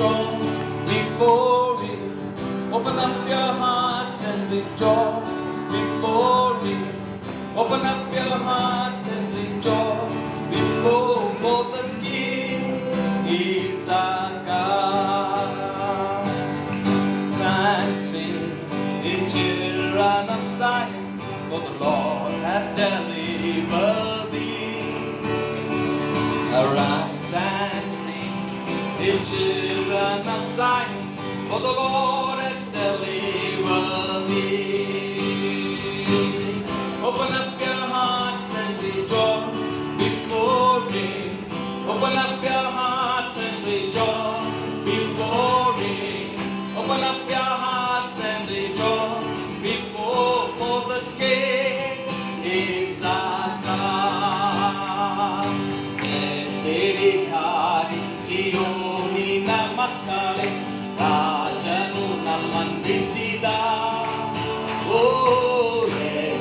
rejoice before Him. Open up your hearts and rejoice before Him. Open up your hearts and rejoice before for the King is our God. Stand, sing, ye children of Zion, for the Lord has delivered thee. Arise and Lord has delivered thee. Open up your hearts and rejoice before Him. Open up your hearts and rejoice before Him. Open up your hearts and rejoice before for the King ವಾಗ್ದಾಳಿ ರಾಜನು ನಮ್ಮಂದಿಸಿದ ಓ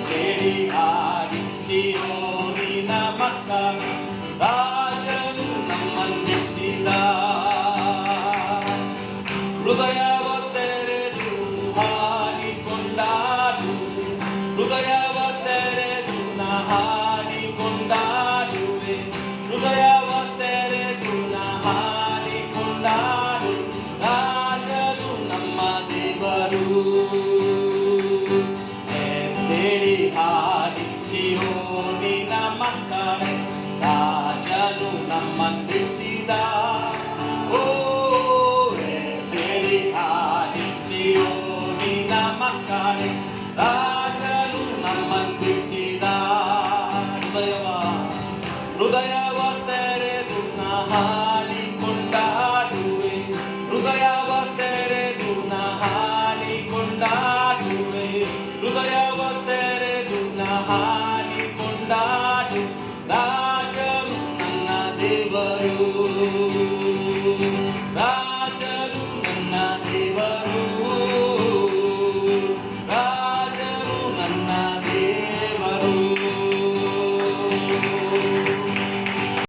ಕೇಳಿ ಹಾಡಿ ಚಿರೋನಿನ ಮಕ್ಕಳು ಬೇಡಿಹಾನಿ ಶಿಯೋನಿನ ಮಕ್ಕಳೇ ರಾಜನು ನಮ್ಮನ್ನು ಬಿಡಿಸಿದ ಓ ಬೇಡಿಹಾನಿ ಶಿಯೋನಿನ ಮಕ್ಕಳೇ ರಾಜನು ನಮ್ಮನ್ನು ಬಿಡಿಸಿದ ಹೃದಯವ ಹೃದಯ